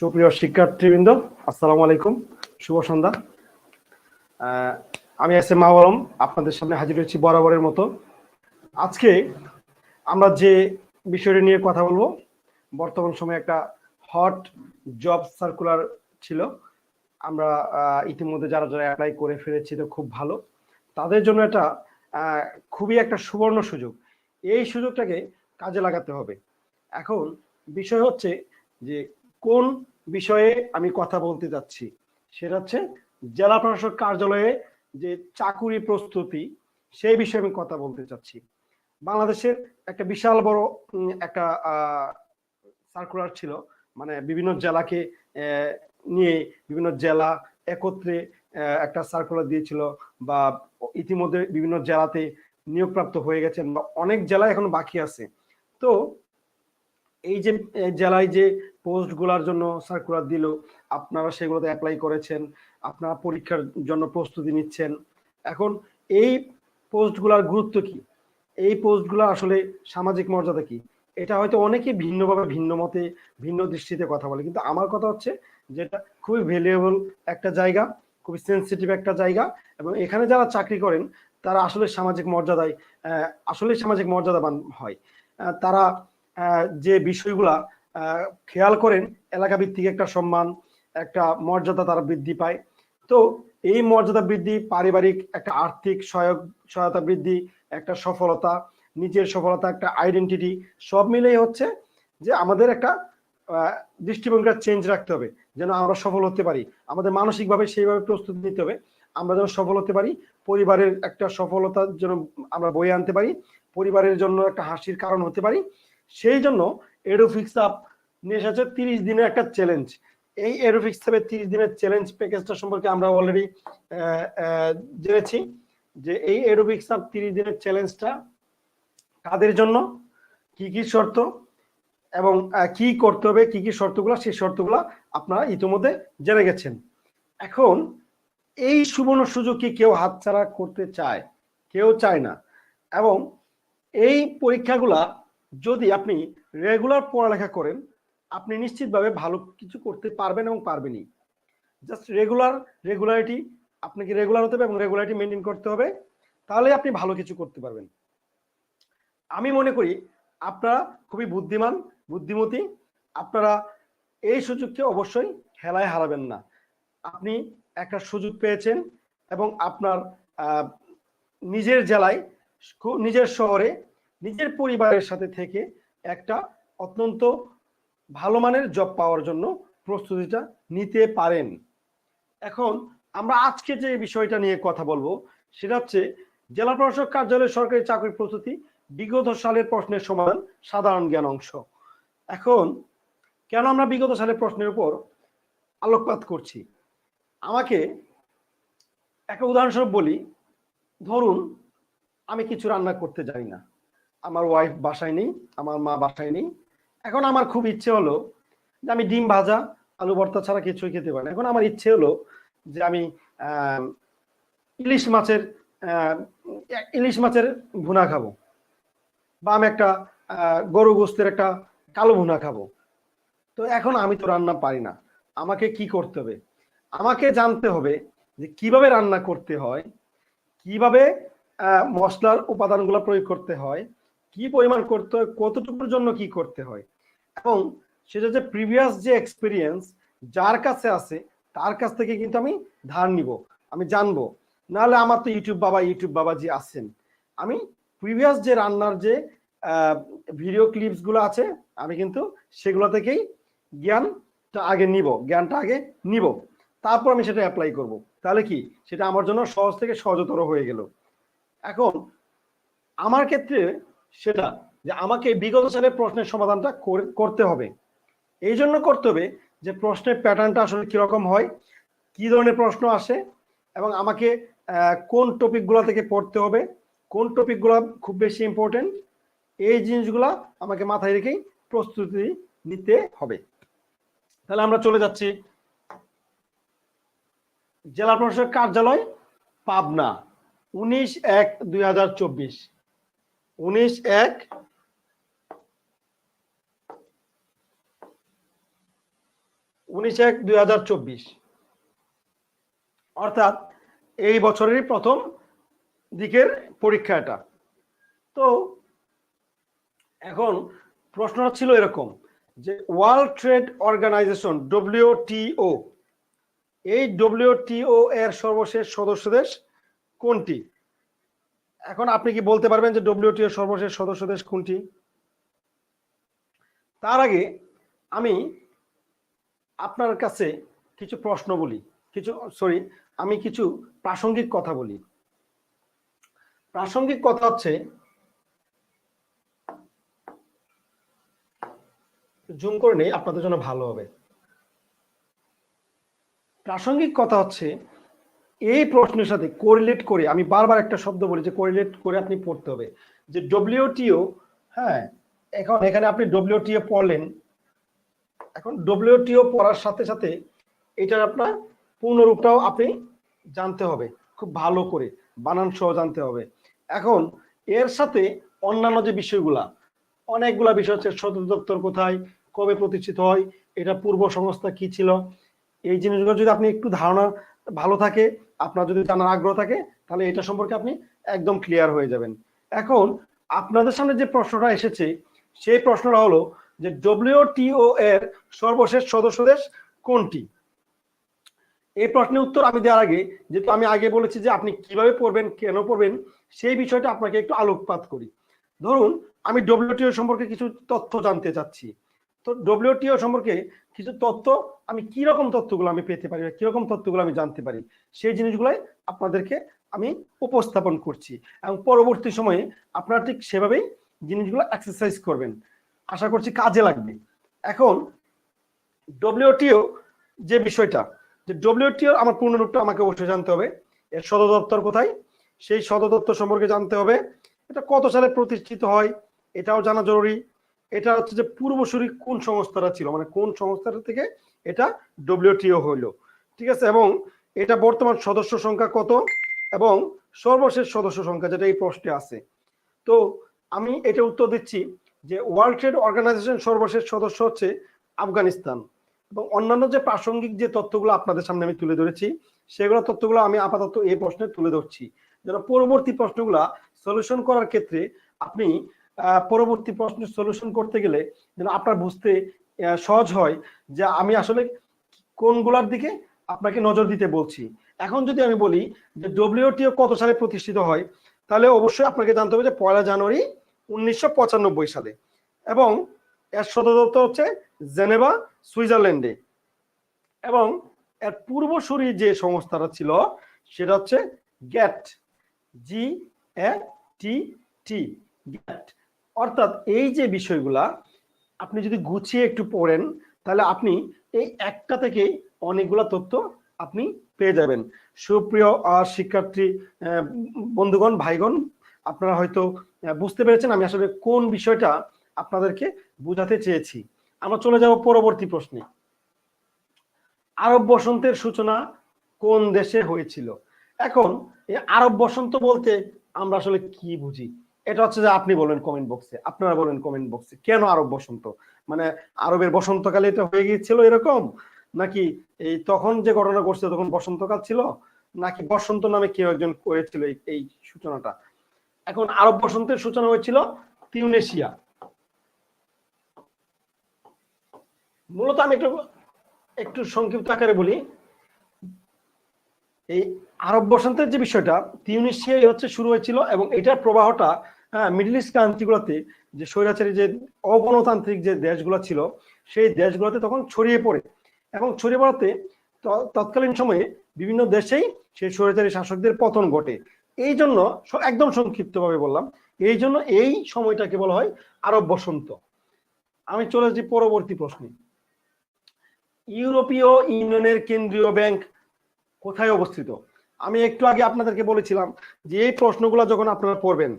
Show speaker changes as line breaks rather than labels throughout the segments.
সুপ্রিয় শিক্ষার্থীবৃন্দ, আসসালামু আলাইকুম। শুভ সন্ধ্যা। আমি এস এম আলম, আপনাদের সামনে হাজির হয়েছি বরাবরের মতো। আজকে আমরা যে বিষয়টি নিয়ে কথা বলব, বর্তমান সময়ে একটা হট জব সার্কুলার ছিল। আমরা ইতিমধ্যে যারা যারা অ্যাপ্লাই করে ফেলেছি তো খুব ভালো। তাদের জন্য এটা খুবই একটা সুবর্ণ সুযোগ। এই সুযোগটাকে কাজে লাগাতে হবে। এখন বিষয় হচ্ছে যে কোন বিষয়ে আমি কথা বলতে যাচ্ছি। সেটা হচ্ছে জেলা প্রশাসক কার্যালয়ে যে চাকুরি প্রস্তুতি, সেই বিষয়ে আমি কথা বলতে চাচ্ছি বাংলাদেশের একটা বিশাল বড় একটা সার্কুলার ছিল। মানে বিভিন্ন জেলাকে নিয়ে বিভিন্ন জেলা একত্রে একটা সার্কুলার দিয়েছিল বা ইতিমধ্যে বিভিন্ন জেলাতে নিয়োগপ্রাপ্ত হয়ে গেছেন বা অনেক জেলা এখন বাকি আছে। তো এই যে জেলায় যে পোস্টগুলোর জন্য সার্কুলার দিল, আপনারা সেগুলোতে অ্যাপ্লাই করেছেন, আপনারা পরীক্ষার জন্য প্রস্তুতি নিচ্ছেন। এখন এই পোস্টগুলোর গুরুত্ব কি? এই পোস্টগুলো আসলে সামাজিক মর্যাদা কি? এটা হয়তো অনেকে ভিন্নভাবে ভিন্ন মতে, ভিন্ন দৃষ্টিতে কথা বলে, কিন্তু আমার কথা হচ্ছে যেটা খুবই ভ্যালুয়েবল একটা জায়গা, খুবই সেন্সিটিভ একটা জায়গা, এবং এখানে যারা চাকরি করেন, তারা আসলে সামাজিক মর্যাদায় আসলে সামাজিক মর্যাদাবান হয়। তারা যে বিষয়গুলা খেয়াল করেন এলাকা ভিত্তিক একটা সম্মান একটা মর্যাদা তারা বৃদ্ধি পায়। তো এই মর্যাদা বৃদ্ধি পারিবারিক একটা আর্থিক সহায়ক সহায়তা বৃদ্ধি একটা সফলতা নিজের সফলতা একটা আইডেন্টিটি সব মিলেই হচ্ছে যে আমাদের একটা আহ, দৃষ্টিভঙ্গির চেঞ্জ রাখতে হবে যেন আমরা সফল হতে পারি। আমাদের মানসিকভাবে সেইভাবে প্রস্তুতি নিতে হবে আমরা যেন সফল হতে পারি পরিবারের একটা সফলতার জন্য আমরা বয়ে আনতে পারি পরিবারের জন্য একটা হাসির কারণ হতে পারি সেই জন্য এডোফিক্স আপ নিয়ে এসেছে তিরিশ দিনের একটা চ্যালেঞ্জ এই এডোফিক্স আপের তিরিশ দিনের চ্যালেঞ্জ প্যাকেজটা সম্পর্কে আমরা অলরেডি জেনেছি যে এই এডোফিক্স আপ তিরিশ দিনের চ্যালেঞ্জটা কাদের জন্য, কি কি শর্ত এবং কি করতে হবে, কি কি শর্তগুলো, সেই শর্তগুলো আপনারা ইতিমধ্যে জেনে গেছেন। এখন এই সুবর্ণ সুযোগ কি কেউ হাতছাড়া করতে চায়? কেউ চায় না। এবং এই পরীক্ষাগুলা যদি আপনি রেগুলার পড়ালেখা করেন, আপনি নিশ্চিতভাবে ভালো কিছু করতে পারবেন এবং পারবেনই। জাস্ট রেগুলার রেগুলারিটি আপনাকে রেগুলার হতে হবে এবং রেগুলারিটি মেনটেন করতে হবে তাহলে আপনি ভালো কিছু করতে পারবেন। আমি মনে করি আপনারা খুবই বুদ্ধিমান, বুদ্ধিমতী, আপনারা এই সুযোগকে অবশ্যই হেলায় হারাবেন না। আপনি একটা সুযোগ পেয়েছেন এবং আপনার নিজের জেলায় নিজের শহরে, নিজের পরিবারের সাথে থেকে একটা অত্যন্ত ভালো মানের জব পাওয়ার জন্য প্রস্তুতিটা নিতে পারেন। এখন আমরা আজকে যে বিষয়টা নিয়ে কথা বলব, সেটা হচ্ছে জেলা প্রশাসক কার্যালয়ের সরকারি চাকরি প্রস্তুতি বিগত সালের প্রশ্নের সমাধান সাধারণ জ্ঞান অংশ। এখন কেন আমরা বিগত সালের প্রশ্নের উপর আলোকপাত করছি? আমাকে একটা উদাহরণস্বরূপ বলি, ধরুন আমি কিছু রান্না করতে জানি না। আমার ওয়াইফ বাসায় নেই, আমার মা বাসায় নেই। এখন আমার খুব ইচ্ছে হলো যে আমি ডিম ভাজা, আলু ভর্তা ছাড়া কিছুই খেতে পারি না। এখন আমার ইচ্ছে হলো যে আমি ইলিশ মাছের ইলিশ মাছের ভুনা খাব। বা আমি একটা গরু গোস্তের একটা কালো ভুনা খাব। তো এখন আমি তো রান্না পারি না। আমাকে কি করতে হবে? আমাকে জানতে হবে যে কীভাবে রান্না করতে হয়, কীভাবে মশলার উপাদানগুলো প্রয়োগ করতে হয় কি পরিমাণ করতে হয়, কতটুকুর জন্য কি করতে হয়। এবং সেটা যে প্রিভিয়াস যে এক্সপিরিয়েন্স যার কাছে আছে, তার কাছ থেকে কিন্তু আমি ধার নিব, আমি জানব। নাহলে আমার তো ইউটিউব বাবা ইউটিউব বাবা যে আছেন। আমি প্রিভিয়াস যে রান্নার যে ভিডিও ক্লিপসগুলো আছে, আমি কিন্তু সেগুলো থেকেই জ্ঞানটা আগে নিব, জ্ঞানটা আগে নিব। তারপর আমি সেটা অ্যাপ্লাই করব। তাহলে কি? সেটা আমার জন্য সহজ থেকে সহজতর হয়ে গেল। এখন, আমার ক্ষেত্রে সেটা যে আমাকে বিগত সালের প্রশ্নের সমাধানটা করে- করতে হবে। এই জন্য করতে হবে যে প্রশ্নের প্যাটার্নটা আসলে কীরকম হয়, কি ধরনের প্রশ্ন আসে এবং আমাকে কোন টপিকগুলো থেকে পড়তে হবে, কোন টপিকগুলো খুব বেশি ইম্পর্টেন্ট এই জিনিসগুলা আমাকে মাথায় রেখেই প্রস্তুতি নিতে হবে। তাহলে আমরা চলে যাচ্ছি জেলা প্রশাসক কার্যালয়, পাবনা, উনিশ এক দুই হাজার চব্বিশ। উনিশ, এক। উনিশ, এক, দুই হাজার চব্বিশ। অর্থাৎ এই বছরেরই প্রথম দিকের পরীক্ষা এটা। তো এখন প্রশ্নটা ছিল এরকম যে ওয়ার্ল্ড ট্রেড অর্গানাইজেশন ডব্লিউটিও এই ডব্লিউটিও এর সর্বশেষ সদস্য দেশ কোনটি? এখন আপনি কি বলতে পারবেন যে ডব্লিউটিও সর্বশেষ সদস্য দেশ কোনটি? তার আগে আমি আপনার কাছে কিছু প্রশ্ন বলি। কিছু সরি আমি কিছু প্রাসঙ্গিক কথা বলি। প্রাসঙ্গিক কথা হচ্ছে, জুম করে নেই, আপনাদের জন্য ভালো হবে। প্রাসঙ্গিক কথা হচ্ছে এই প্রশ্নের সাথে কোরিলেট করে, আমি বারবার একটা শব্দ বলি যে কোরিলেট করে আপনি পড়তে হবে। যে ডব্লিউটিও হ্যাঁ এখন এখানে আপনি ডব্লিউটিও পড়লেন, এখন ডব্লিউটিও পড়ার সাথে সাথে এটার আপনার পূর্ণরূপটাও আপনি জানতে হবে, খুব ভালো করে বানান সহ জানতে হবে। এখন এর সাথে অন্যান্য যে বিষয়গুলা, অনেকগুলা বিষয় হচ্ছে সদর দপ্তর কোথায়, কবে প্রতিষ্ঠিত হয়, এটা পূর্ব সংস্থা কি ছিল, এই জিনিসগুলো যদি আপনি একটু ধারণা ভালো থাকে আপনার যদি জানার আগ্রহ থাকে, তাহলে এটা সম্পর্কে আপনি একদম ক্লিয়ার হয়ে যাবেন। এখন, আপনাদের সামনে যে প্রশ্নটা এসেছে, সেই প্রশ্নটা হলো যে ডব্লিউটিও এর সর্বশেষ সদস্য দেশ কোনটি? এই প্রশ্নের উত্তর আমি দেওয়ার আগে, যেহেতু আমি আগে বলেছি যে আপনি কীভাবে পড়বেন, কেন পড়বেন, সেই বিষয়টা আপনাকে একটু আলোকপাত করি। ধরুন, আমি ডব্লিউটিও সম্পর্কে কিছু তথ্য জানতে চাচ্ছি। তো ডব্লিউটিও সম্পর্কে কিছু তথ্য, আমি কি রকম তথ্যগুলো আমি পেতে পারি বা কীরকম তথ্যগুলো আমি জানতে পারি, সেই জিনিসগুলাই আপনাদেরকে আমি উপস্থাপন করছি। এবং পরবর্তী সময়ে আপনারা ঠিক সেভাবেই জিনিসগুলো এক্সারসাইজ করবেন। আশা করছি কাজে লাগবে। এখন ডব্লিউটিও যে বিষয়টা, যে ডব্লিউটিও আমার পূর্ণরূপটা আমাকে অবশ্যই জানতে হবে। এর সদর দপ্তর কোথায়? সেই সদর দপ্তর সম্পর্কে জানতে হবে। এটা কত সালে প্রতিষ্ঠিত হয়? এটাও জানা জরুরি। এটা হচ্ছে যে পূর্বসূরি কোন সংস্থাটা ছিল? মানে কোন সংস্থাটা থেকে এটা ডব্লিউটিও হইল। ঠিক আছে? এবং এটা বর্তমান সদস্য সংখ্যা কত? এবং সর্বশেষ সদস্য সংখ্যা যেটা এই প্রশ্নে আছে। তো আমি এটা উত্তর দিচ্ছি যে ওয়ার্ল্ড ট্রেড অর্গানাইজেশন সর্বশেষ সদস্য হচ্ছে আফগানিস্তান। এবং অন্যান্য যে প্রাসঙ্গিক যে তথ্যগুলো আপনাদের সামনে আমি তুলে ধরেছি, সেগুলো তথ্যগুলো আমি আপাতত এই প্রশ্নে তুলে ধরছি। যেন পরবর্তী প্রশ্নগুলা সলিউশন করার ক্ষেত্রে আপনি পরবর্তী প্রশ্নের সলিউশন করতে গেলে যেন আপনার বুঝতে সহজ হয় যে আমি আসলে কোনগুলার দিকে আপনাকে নজর দিতে বলছি। এখন যদি আমি বলি যে ডব্লিউটিও কত সালে প্রতিষ্ঠিত হয়, তাহলে অবশ্যই আপনাকে জানতে হবে যে পয়লা জানুয়ারি উনিশশো পঁচানব্বই সালে এবং এর সদর দপ্তর হচ্ছে জেনেভা, সুইজারল্যান্ডে। এবং এর পূর্বসূরি যে সংস্থাটা ছিল, সেটা হচ্ছে গ্যাট জি এ টি টি গ্যাট। অর্থাৎ এই যে বিষয়গুলা, আপনি যদি গুছিয়ে একটু পড়েন, তাহলে আপনি এই একটা থেকে অনেকগুলা তথ্য আপনি পেয়ে যাবেন। সুপ্রিয় আর শিক্ষার্থী বন্ধুগণ, ভাইগণ, আপনারা হয়তো বুঝতে পেরেছেন আমি আসলে কোন বিষয়টা আপনাদেরকে বুঝাতে চেয়েছি। আমরা চলে যাব পরবর্তী প্রশ্নে। আরব বসন্তের সূচনা কোন দেশে হয়েছিল? এখন, এই আরব বসন্ত বলতে আমরা আসলে কি বুঝি? এটা হচ্ছে যে আপনি বলেন কমেন্ট বক্সে আপনারা বলেন কমেন্ট বক্সে কেন আরব বসন্ত? মানে আরবের বসন্তকালে এটা হয়ে গিয়েছিল এরকম? নাকি এই তখন যে ঘটনা ঘটছে তখন বসন্তকাল ছিল? নাকি বসন্ত নামে কেউ একজন করেছিল এই সূচনাটা? এখন আরব বসন্তের সূচনা হয়েছিল তিউনেশিয়া। মূলত আমি একটু একটু সংক্ষিপ্ত আকারে বলি। এই আরব বসন্তের যে বিষয়টা, তিউনেশিয়ায় হচ্ছে শুরু হয়েছিল এবং এটার প্রবাহটা হ্যাঁ মিডল ইস্ট কান্ট্রিগুলোতে যে স্বৈরাচারী যে অগণতান্ত্রিক যে দেশগুলো ছিল, সেই দেশগুলোতে তখন ছড়িয়ে পড়ে। এবং ছড়িয়ে পড়াতে তৎকালীন সময়ে বিভিন্ন দেশেই সেই স্বৈরাচারী শাসকদের পতন ঘটে। এই জন্য একদম সংক্ষিপ্তভাবে বললাম, এই জন্য এই সময়টাকে বলা হয় আরব বসন্ত। আমি চলে যাচ্ছি পরবর্তী প্রশ্নে। ইউরোপীয় ইউনিয়নের কেন্দ্রীয় ব্যাংক কোথায় অবস্থিত? আমি একটু আগে আপনাদেরকে বলেছিলাম যে এই প্রশ্নগুলো যখন আপনারা পড়বেন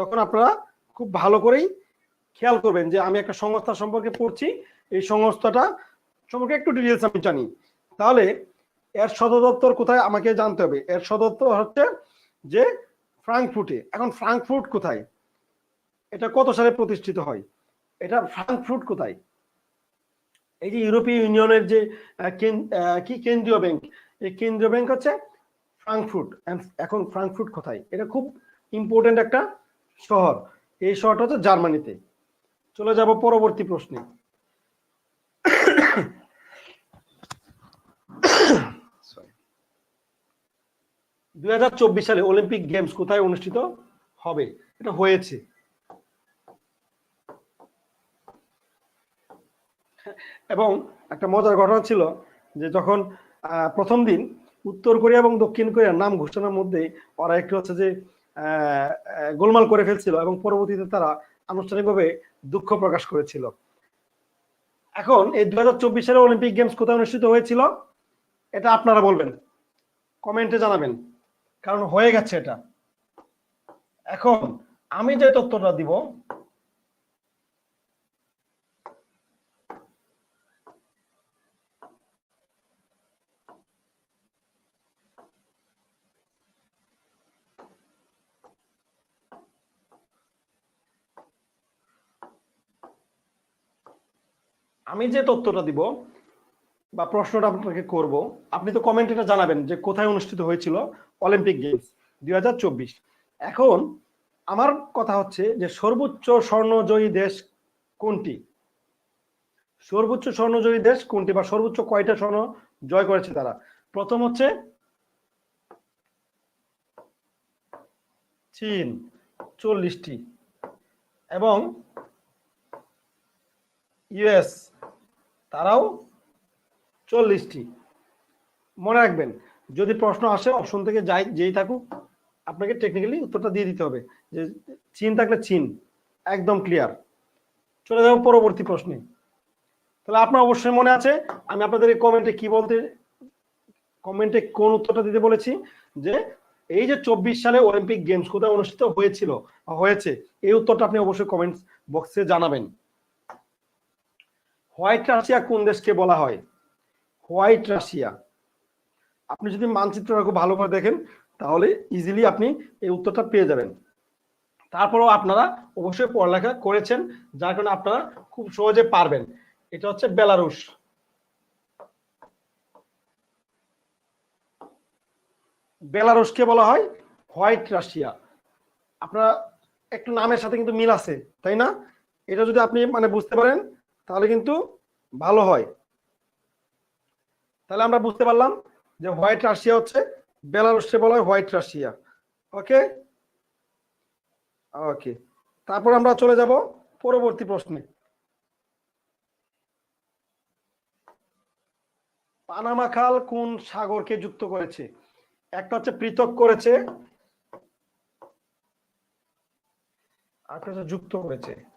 তখন আপনারা খুব ভালো করেই খেয়াল করবেন যে আমি একটা সংস্থা সম্পর্কে পড়ছি। এই সংস্থাটা সম্পর্কে একটু ডিটেলস আমি জানি। তাহলে এর সদর দপ্তর কোথায় আমাকে জানতে হবে। এর সদর দপ্তর হচ্ছে যে ফ্রাঙ্কফুটে। এখন ফ্রাঙ্কফুট কোথায়? এটা কত সালে প্রতিষ্ঠিত হয়? এটা ফ্রাঙ্কফুট কোথায়? এই যে ইউরোপীয় ইউনিয়নের যে কি কেন্দ্রীয় ব্যাংক? এই কেন্দ্রীয় ব্যাংক হচ্ছে ফ্রাঙ্কফুট। এখন ফ্রাঙ্কফুট কোথায়? এটা খুব ইম্পর্টেন্ট একটা শহর। এই শহরটা হচ্ছে জার্মানিতে। চলে যাব পরবর্তী প্রশ্নে। দুই হাজার চব্বিশ সালে অলিম্পিক গেমস কোথায় অনুষ্ঠিত হবে? এটা হয়েছে। এবং একটা মজার ঘটনা ছিল যে যখন প্রথম দিন উত্তর কোরিয়া এবং দক্ষিণ কোরিয়ার নাম ঘোষণার মধ্যে ওরা একটু হচ্ছে যে গোলমাল করে ফেলছিল এবং পরবর্তীতে তারা আনুষ্ঠানিকভাবে দুঃখ প্রকাশ করেছিল। এখন এই দু হাজার চব্বিশ সালে অলিম্পিক গেমস কোথায় অনুষ্ঠিত হয়েছিল, এটা আপনারা বলবেন। কমেন্টে জানাবেন, কারণ হয়ে গেছে এটা। এখন আমি যে তথ্যটা দিব আমি যে তথ্যটা দিব বা প্রশ্নটা আপনাকে করব, আপনি তো কমেন্টে এটা জানাবেন যে কোথায় অনুষ্ঠিত হয়েছিল অলিম্পিক গেমস দু হাজার চব্বিশ। এখন আমার কথা হচ্ছে যে সর্বোচ্চ স্বর্ণজয়ী দেশ কোনটি? সর্বোচ্চ স্বর্ণজয়ী দেশ কোনটি বা সর্বোচ্চ কয়টা স্বর্ণ জয় করেছে তারা? প্রথম হচ্ছে চীন, চল্লিশটি। এবং ইউএস তারাও চল্লিশটি। মনে রাখবেন, যদি প্রশ্ন আসে, অপশন থেকে যাই, যেই থাকুক, আপনাকে টেকনিক্যালি উত্তরটা দিয়ে দিতে হবে যে চীন থাকলে চীন, একদম ক্লিয়ার চলে যাব পরবর্তী প্রশ্নে। তাহলে আপনার অবশ্যই মনে আছে, আমি আপনাদের কমেন্টে কি বলতে কমেন্টে কোন উত্তরটা দিতে বলেছি, যে এই যে চব্বিশ সালে অলিম্পিক গেমস কোথায় অনুষ্ঠিত হয়েছিল, হয়েছে, এই উত্তরটা আপনি অবশ্যই কমেন্ট বক্সে জানাবেন। হোয়াইট রাশিয়া কোন দেশকে বলা হয়? White Russia. আপনি যদি মানচিত্রটা খুব ভালো করে দেখেন, তাহলে ইজিলি আপনি এই উত্তরটা পেয়ে যাবেন। তারপরেও আপনারা অবশ্যই পড়ালেখা করেছেন, যার কারণে আপনারা খুব সহজে পারবেন। এটা হচ্ছে বেলারুশ। বেলারুশকে বলা হয় হোয়াইট রাশিয়া। আপনারা একটু নামের সাথে কিন্তু মিল আছে, তাই না? এটা যদি আপনি মানে বুঝতে পারেন তাহলে কিন্তু ভালো হয়। তাহলে আমরা বুঝতে পারলাম যে হোয়াইট রাশিয়া হচ্ছে বেলারুশকে বলা হয় হোয়াইট রাশিয়া। ওকে? ওকে। তারপর আমরা চলে যাব পরবর্তী প্রশ্নে। পানামা খাল কোন সাগরকে যুক্ত করেছে? একটা হচ্ছে পৃথক করেছে আরেকটা হচ্ছে যুক্ত করেছে।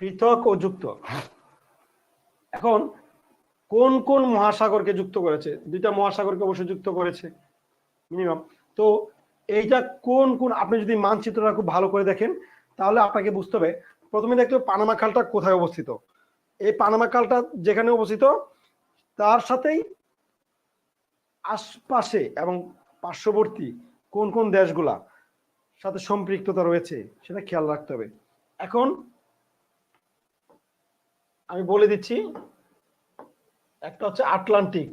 পৃথক ও যুক্ত। এখন কোন কোন মহাসাগরকে যুক্ত করেছে? দুইটা মহাসাগরকে অবশ্যই যুক্ত করেছে মিনিমাম তো এইটা কোন কোন, আপনি যদি মানচিত্রটা খুব ভালো করে দেখেন, তাহলে আপনাকে বুঝতে হবে। প্রথমে দেখতে পানামা খালটা কোথায় অবস্থিত। এই পানামা খালটা যেখানে অবস্থিত, তার সাথেই আশপাশে এবং পার্শ্ববর্তী কোন কোন দেশগুলা সাথে সম্পৃক্ততা রয়েছে, সেটা খেয়াল রাখতে হবে। এখন আমি বলে দিচ্ছি, একটা হচ্ছে আটলান্টিক।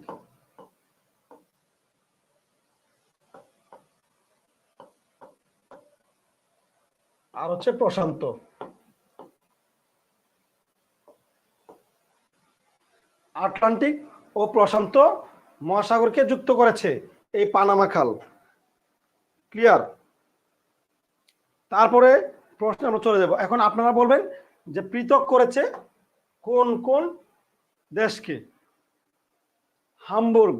আর হচ্ছে প্রশান্ত। আটলান্টিক ও প্রশান্ত মহাসাগরকে যুক্ত করেছে এই পানামা খাল। ক্লিয়ার তারপরে প্রশ্ন আমরা চলে যাব। এখন আপনারা বলবেন যে পৃথক করেছে কোন কোন দেশকে? হামবুর্গ।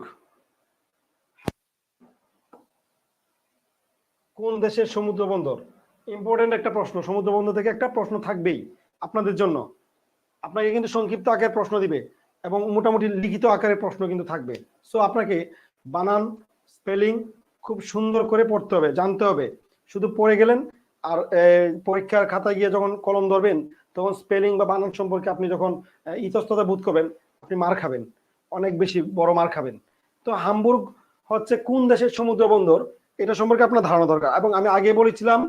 কোন দেশের সমুদ্র বন্দর? ইম্পর্টেন্ট একটা প্রশ্ন। সমুদ্র বন্দর থেকে একটা প্রশ্ন থাকবেই আপনাদের জন্য। আপনাকে কিন্তু সংক্ষিপ্ত আকারে প্রশ্ন দিবে এবং মোটামুটি লিখিত আকারে প্রশ্ন কিন্তু থাকবে। সো আপনাকে বানান, স্পেলিং খুব সুন্দর করে পড়তে হবে, জানতে হবে। শুধু পড়ে গেলেন আর পরীক্ষার খাতায় গিয়ে যখন কলম ধরবেন তখন স্পেলিং বা বানান সম্পর্কে আপনি যখন ইতস্ততা বোধ করবেন, আপনি মার খাবেন। অনেক বেশি বড় মার খাবেন। তো হামবুর্গ হচ্ছে কোন দেশের সমুদ্র বন্দর এটা সম্পর্কে আপনার ধারণা দরকার। এবং আমি আগে বলেছিলাম,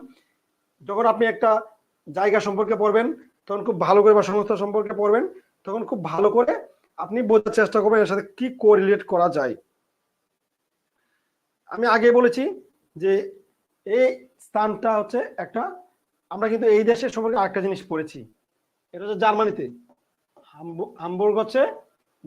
যখন আপনি একটা জায়গা সম্পর্কে পড়বেন, তখন খুব ভালো করে বা সংস্থা সম্পর্কে পড়বেন, তখন খুব ভালো করে আপনি বোঝার চেষ্টা করবেন এর সাথে কি কোরিলেট করা যায়। আমি আগে বলেছি যে এই স্থানটা হচ্ছে একটা, আমরা কিন্তু এই দেশের সম্পর্কে আরেকটা জিনিস পড়েছি। এটা হচ্ছে জার্মানিতে। হামবু- হামবুর্গ হচ্ছে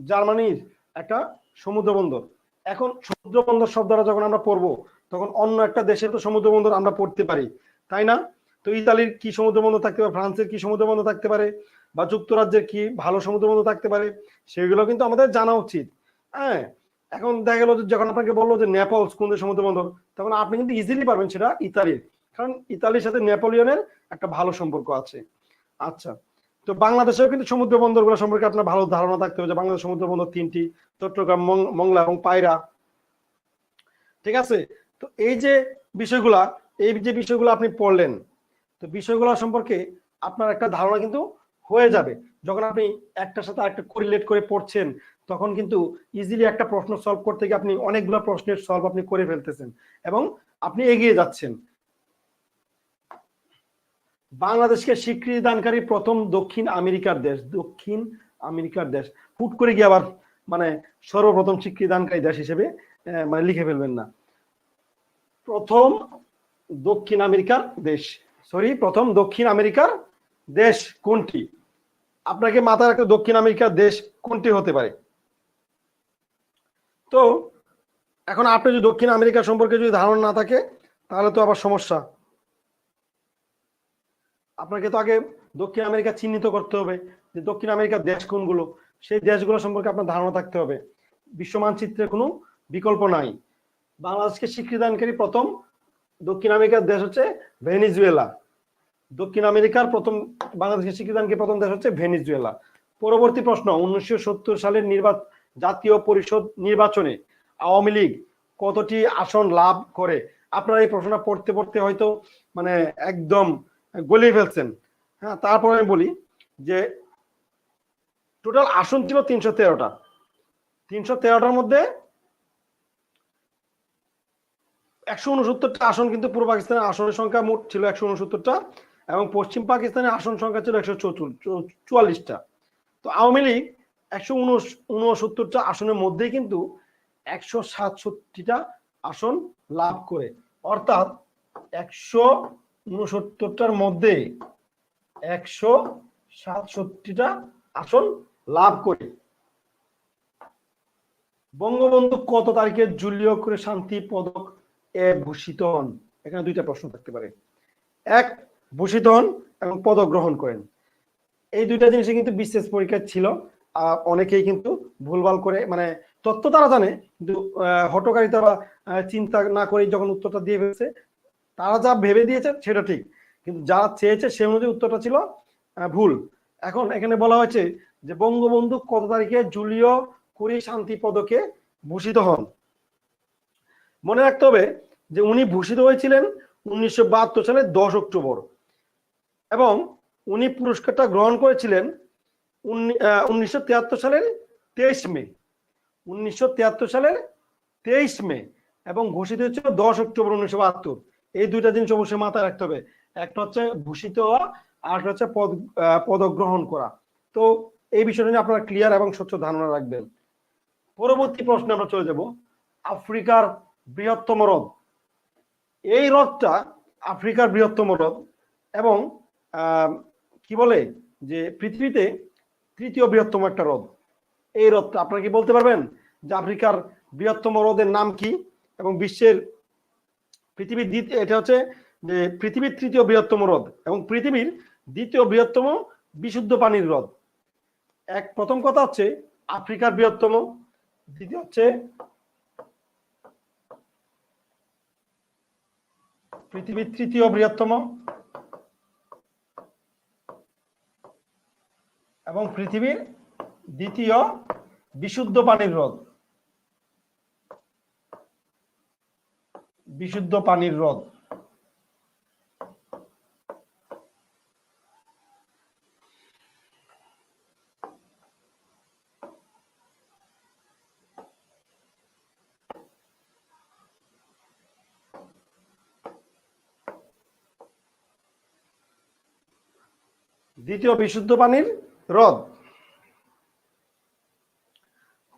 জার্মানির একটা সমুদ্র বন্দর এখন সমুদ্র বন্দর শব্দটা যখন আমরা পড়ব, তখন অন্য একটা দেশের তো সমুদ্র বন্দর আমরা পড়তে পারি, তাই না? তো ইতালির কি সমুদ্র বন্দর থাকতে পারে? ফ্রান্সের কি সমুদ্র বন্দর থাকতে পারে? বা যুক্তরাজ্যের কি ভালো সমুদ্র বন্দর থাকতে পারে? সেগুলো কিন্তু আমাদের জানা উচিত। হ্যাঁ এখন দেখা গেল যখন আপনাকে বলল যে নেপালস কোন সমুদ্র বন্দর তখন আপনি কিন্তু ইজিলি পারবেন সেটা ইতালির। কারণ ইতালির সাথে নেপোলিয়নের একটা ভালো সম্পর্ক আছে। আচ্ছা তো বাংলাদেশেও কিন্তু সমুদ্র বন্দরগুলো সম্পর্কে আপনার ভালো ধারণা থাকতে হবে যে বাংলাদেশ সমুদ্র বন্দর তিনটি, চট্টগ্রাম মংলা এবং পায়রা। ঠিক আছে? তো এই যে বিষয়গুলা, এই যে বিষয়গুলো আপনি পড়লেন, তো বিষয়গুলো সম্পর্কে আপনার একটা ধারণা কিন্তু হয়ে যাবে। যখন আপনি একটার সাথে আরেকটা কোরিলেট করে পড়ছেন, তখন কিন্তু ইজিলি একটা প্রশ্ন সলভ করতে গিয়ে আপনি অনেকগুলো প্রশ্নের সলভ আপনি করে ফেলতেছেন এবং আপনি এগিয়ে যাচ্ছেন। বাংলাদেশকে স্বীকৃতি দানকারী প্রথম দক্ষিণ আমেরিকার দেশ, দক্ষিণ আমেরিকার দেশ। হুট করে গিয়ে আবার মানে সর্বপ্রথম স্বীকৃতি দানকারী দেশ হিসেবে মানে লিখে ফেলবেন না। প্রথম দক্ষিণ আমেরিকার দেশ। সরি প্রথম দক্ষিণ আমেরিকার দেশ কোনটি? আপনাকে মাথায় রাখতে দক্ষিণ আমেরিকার দেশ কোনটি হতে পারে? তো, এখন আপনি যদি দক্ষিণ আমেরিকা সম্পর্কে যদি ধারণা না থাকে, তাহলে তো আবার সমস্যা। আপনাকে তো আগে দক্ষিণ আমেরিকা চিহ্নিত করতে হবে যে দক্ষিণ আমেরিকার দেশ কোনগুলো? সেই দেশগুলো সম্পর্কে আপনার ধারণা থাকতে হবে। বিশ্ব মানচিত্রে কোনো বিকল্প নাই। বাংলাদেশকে স্বীকৃতিদানকারী প্রথম দক্ষিণ আমেরিকার দেশ হচ্ছে ভেনিজুয়েলা। দক্ষিণ আমেরিকার প্রথম বাংলাদেশের স্বীকৃতিদানকারী প্রথম দেশ হচ্ছে ভেনিজুয়েলা। পরবর্তী প্রশ্ন, উনিশশো সত্তর সালের নির্বাচন জাতীয় পরিষদ নির্বাচনে আওয়ামী লীগ কতটি আসন লাভ করে? আপনারা এই প্রশ্নটা পড়তে পড়তে হয়তো মানে একদম গলিয়ে ফেলছেন। হ্যাঁ তারপরে আমি বলি যে টোটাল আসন ছিল তিনশো তেরোটা। তিনশো তেরোটার মধ্যে একশো উনসত্তরটা আসন কিন্তু পূর্ব পাকিস্তানের আসনের সংখ্যা মোট ছিল একশো উনসত্তরটা এবং পশ্চিম পাকিস্তানের আসন সংখ্যা ছিল একশো চুয়াল্লিশটা। তো আওয়ামী লীগ একশো উনসত্তরটা আসনের মধ্যেই কিন্তু একশো সাতষট্টিটা আসন লাভ করে। অর্থাৎ একশো উনসত্তরটার মধ্যে একশো সাতষট্টিটা আসন লাভ করে। বঙ্গবন্ধু কত তারিখে জুলিও করে শান্তি পদক এ ভূষিত হন? এখানে দুইটা প্রশ্ন থাকতে পারে। এক ভূষিত হন এবং পদক গ্রহণ করেন। এই দুইটা জিনিসই কিন্তু বিশেষ পরীক্ষা ছিল। আহ, অনেকেই কিন্তু ভুলভাল করে মানে তথ্য তারা জানে কিন্তু হটকারিতা বা চিন্তা না করে যখন উত্তরটা দিয়ে ফেলছে তারা যা ভেবে দিয়েছে সেটা ঠিক। কিন্তু যা চেয়েছে সে অনুযায়ী উত্তরটা ছিল ভুল। এখন এখানে বলা হয়েছে যে বঙ্গবন্ধু কত তারিখে জুলিও কুড়ি শান্তি পদকে ভূষিত হন। মনে রাখতে হবে যে উনি ভূষিত হয়েছিলেন উনিশশো সালের দশ অক্টোবর এবং উনি পুরস্কারটা গ্রহণ করেছিলেন উনিশশো তিয়াত্তর সালের তেইশ মে। উনিশশো তিয়াত্তর সালের তেইশ মে এবং ঘোষিত হয়েছিল দশ অক্টোবর উনিশশো বাহাত্তর। এই দুইটা জিনিস অবশ্যই মাথায় রাখতে হবে। একটা হচ্ছে ভূষিত হওয়া, আর হচ্ছে পদ পদগ্রহণ করা। তো এই বিষয়টা নিয়ে আপনারা ক্লিয়ার এবং স্বচ্ছ ধারণা রাখবেন। পরবর্তী প্রশ্নে আমরা চলে যাব। আফ্রিকার বৃহত্তম হ্রদ। এই হ্রদটা আফ্রিকার বৃহত্তম হ্রদ এবং কি বলে যে পৃথিবীতে তৃতীয় বৃহত্তম একটা হ্রদ। এই হ্রদটা আপনারা কি বলতে পারবেন? যে আফ্রিকার বৃহত্তম হ্রদের নাম কি এবং বিশ্বের পৃথিবীর দ্বিতীয়, এটা হচ্ছে যে পৃথিবীর তৃতীয় বৃহত্তম হ্রদ এবং পৃথিবীর দ্বিতীয় বৃহত্তম বিশুদ্ধ পানির হ্রদ। এক, প্রথম কথা হচ্ছে আফ্রিকার বৃহত্তম, দ্বিতীয় হচ্ছে পৃথিবীর তৃতীয় বৃহত্তম এবং পৃথিবীর দ্বিতীয় বিশুদ্ধ পানির হ্রদ। বিশুদ্ধ পানির হ্রদ দ্বিতীয় বিশুদ্ধ পানির হ্রদ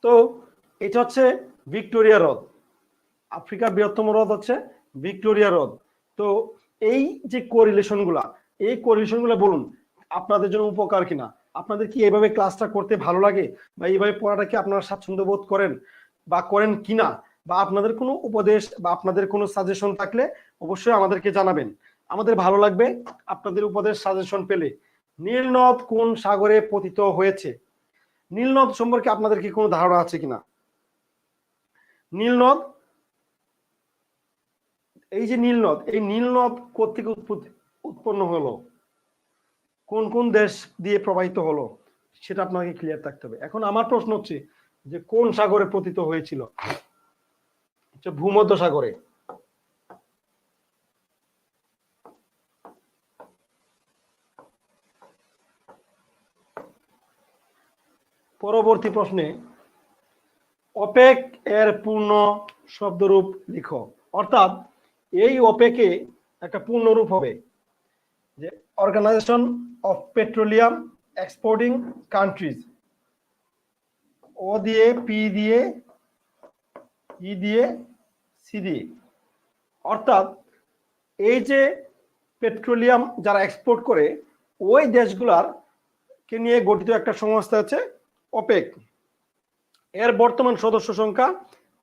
তো এটা হচ্ছে ভিক্টোরিয়া হ্রদ আফ্রিকার বৃহত্তম হ্রদ হচ্ছে ভিক্টোরিয়া হ্রদ। তো এই যে কোরিলেশনগুলা, এই কোরিলেশনগুলা বলুন, আপনাদের জন্য উপকার কিনা? আপনাদের কি এইভাবে ক্লাসটা করতে ভালো লাগে? বা এইভাবে পড়াটা কি আপনারা স্বাচ্ছন্দ্য বোধ করেন? বা করেন কিনা? বা আপনাদের কোনো উপদেশ বা আপনাদের কোনো সাজেশন থাকলে অবশ্যই আমাদেরকে জানাবেন। আমাদের ভালো লাগবে আপনাদের উপদেশ সাজেশন পেলে। নীলনদ কোন সাগরে পতিত হয়েছে? নীলনদ সম্পর্কে আপনাদের কি কোনো ধারণা আছে কিনা? নীলনদ এই যে নীলনদ, এই নীলনদ কোথেকে উৎপন্ন হলো? কোন কোন দেশ দিয়ে প্রবাহিত হলো? সেটা আপনাকে ক্লিয়ার থাকতে হবে। এখন আমার প্রশ্ন হচ্ছে যে কোন সাগরে পতিত হয়েছিল? ভূমধ্য সাগরে পরবর্তী প্রশ্নে, অপেক এর পূর্ণ শব্দরূপ লিখো। অর্থাৎ এই ওপেকে একটা পূর্ণরূপ হবে, যে organisation of petroleum exporting countries O দিয়ে পি দিয়ে ই দিয়ে সি দিয়ে। অর্থাৎ এই যে পেট্রোলিয়াম যারা এক্সপোর্ট করে, ওই দেশগুলার কে নিয়ে গঠিত একটা সংস্থা আছে ওপেক এর বর্তমান সদস্য সংখ্যা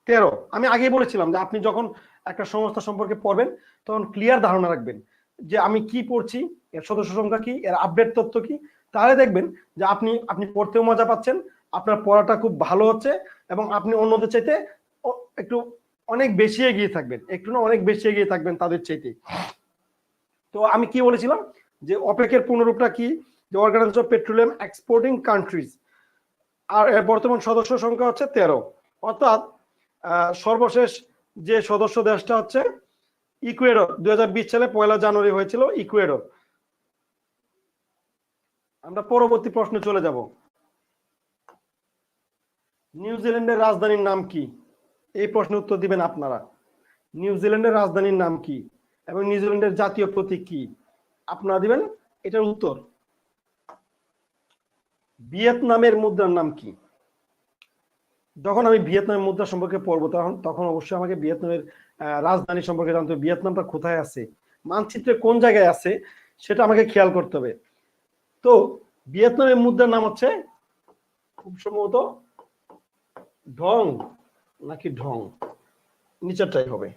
তেরো। আমি আগেই বলেছিলাম যে আপনি যখন একটা সংস্থা সম্পর্কে পড়বেন, তখন ক্লিয়ার ধারণা রাখবেন যে আমি কি পড়ছি, এর সদস্য সংখ্যা কি, এর আপডেট তথ্য কি। তাহলে দেখবেন যে আপনি আপনি পড়তেও মজা পাচ্ছেন, আপনার পড়াটা খুব ভালো হচ্ছে এবং আপনি অন্যদের চাইতে একটু অনেক বেশি এগিয়ে থাকবেন, একটু না অনেক বেশি এগিয়ে থাকবেন তাদের চাইতে। তো আমি কি বলেছিলাম যে অপেকের পুনরূপটা কি? যে organisation of petroleum exporting countries আর এর বর্তমান সদস্য সংখ্যা হচ্ছে তেরো। অর্থাৎ সর্বশেষ যে সদস্য দেশটা হচ্ছে ইকুয়েডর, দুই সালে পয়লা জানুয়ারি হয়েছিল ইকুয়েডর। আমরা পরবর্তী প্রশ্নে চলে যাব। নিউজিল্যান্ডের রাজধানীর নাম কি? এই প্রশ্নের উত্তর দিবেন আপনারা। নিউজিল্যান্ডের রাজধানীর নাম কি? এবং নিউজিল্যান্ডের জাতীয় প্রতীক কি? আপনারা দিবেন এটার উত্তর। ভিয়েতনামের মুদ্রার নাম কি? যখন আমি ভিয়েতনামের মুদ্রা সম্পর্কে পড়ব, তখন তখন অবশ্যই আমাকে ভিয়েতনামের রাজধানী সম্পর্কে জানতে হবে। ভিয়েতনামটা কোথায় আছে? মানচিত্রে কোন জায়গায় আছে? সেটা আমাকে খেয়াল করতে হবে। তো, ভিয়েতনামের মুদ্রার নাম হচ্ছে খুব সম্ভবত ঢং, নাকি ঢং, নিচেরটাই হবে।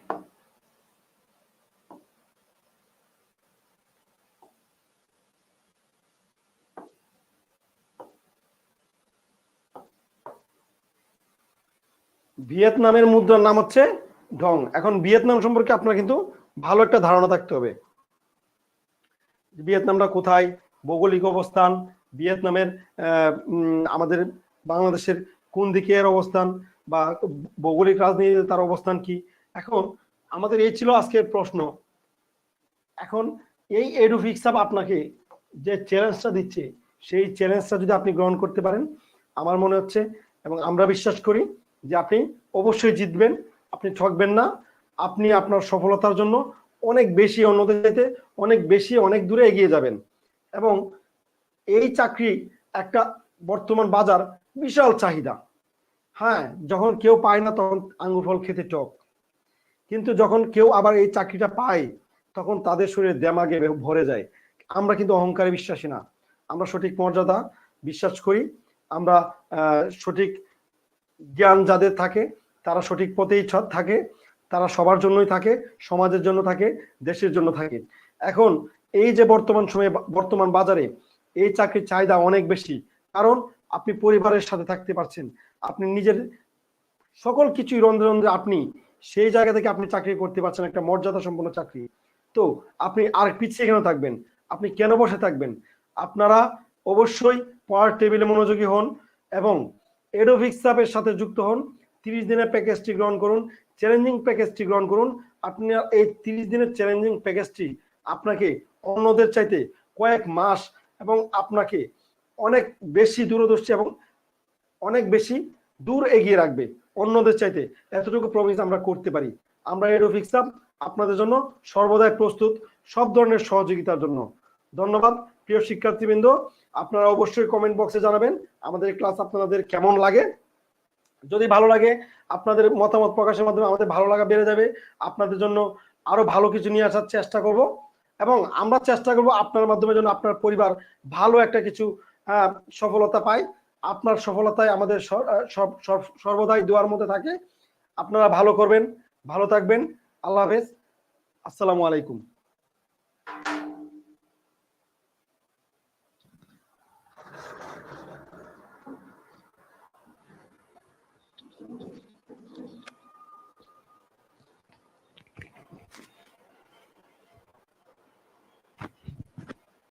ভিয়েতনামের মুদ্রার নাম হচ্ছে ঢং। এখন ভিয়েতনাম সম্পর্কে আপনার কিন্তু ভালো একটা ধারণা থাকতে হবে। ভিয়েতনামটা কোথায়? ভৌগোলিক অবস্থান, ভিয়েতনামের আমাদের বাংলাদেশের কোন দিকে এর অবস্থান বা ভৌগোলিক রাজনীতিতে তার অবস্থান কি? এখন আমাদের এই ছিল আজকের প্রশ্ন। এখন এই এডুফিক্স আপনাকে যে চ্যালেঞ্জটা দিচ্ছে, সেই চ্যালেঞ্জটা যদি আপনি গ্রহণ করতে পারেন, আমার মনে হচ্ছে এবং আমরা বিশ্বাস করি যে আপনি অবশ্যই জিতবেন, আপনি ঠকবেন না। আপনি আপনার সফলতার জন্য অনেক বেশি অন্যদের চাইতে অনেক বেশি, অনেক দূরে এগিয়ে যাবেন। এবং এই চাকরি একটা বর্তমান বাজার বিশাল চাহিদা। হ্যাঁ যখন কেউ পায় না তখন আঙ্গুর ফল খেতে টক। কিন্তু যখন কেউ আবার এই চাকরিটা পায়, তখন তাদের শরীরে দেমাগে ভরে যায়। আমরা কিন্তু অহংকারে বিশ্বাসী না। আমরা সঠিক মর্যাদা বিশ্বাস করি। আমরা সঠিক জ্ঞান যাদের থাকে, তারা সঠিক পথেই থাকে, তারা সবার জন্যই থাকে, সমাজের জন্য থাকে, দেশের জন্য থাকে। এখন এই যে বর্তমান সময়ে বর্তমান বাজারে এই চাকরির চাহিদা অনেক বেশি। কারণ আপনি পরিবারের সাথে থাকতে পারছেন। আপনি নিজের সকল কিছুই রন্ধ্রে রন্ধ্রে আপনি, সেই জায়গা থেকে আপনি চাকরি করতে পারছেন, একটা মর্যাদা সম্পন্ন চাকরি। তো আপনি আর পিছিয়ে কেন থাকবেন? আপনি কেন বসে থাকবেন? আপনারা অবশ্যই পড়ার টেবিলে মনোযোগী হন এবং এডোভিক্স সাপের সাথে যুক্ত হন। তিরিশ দিনের প্যাকেজটি গ্রহণ করুন। চ্যালেঞ্জিং প্যাকেজটি গ্রহণ করুন। আপনি এই তিরিশ দিনের চ্যালেঞ্জিং প্যাকেজটি আপনাকে অন্যদের চাইতে কয়েক মাস এবং আপনাকে অনেক বেশি দূরদর্শী এবং অনেক বেশি দূর এগিয়ে রাখবে। অন্যদের চাইতে এতটুকু প্রমিস আমরা করতে পারি। আমরা এডোফিক্স আপনাদের জন্য সর্বদাই প্রস্তুত সব ধরনের সহযোগিতার জন্য। ধন্যবাদ, প্রিয় শিক্ষার্থীবৃন্দ। আপনারা অবশ্যই কমেন্ট বক্সে জানাবেন আমাদের ক্লাস আপনাদের কেমন লাগে। যদি ভালো লাগে, আপনাদের মতামত প্রকাশের মাধ্যমে আমাদের ভালো লাগা বেড়ে যাবে। আপনাদের জন্য আরও ভালো কিছু নিয়ে আসার চেষ্টা করব এবং আমরা চেষ্টা করব আপনার মাধ্যমে যেন আপনার পরিবার ভালো একটা কিছু সফলতা পায়। আপনার সফলতায় আমাদের সর্বদাই দোয়ার মধ্যে থাকে। আপনারা ভালো করবেন, ভালো থাকবেন। আল্লাহ হাফেজ। আসসালামু আলাইকুম।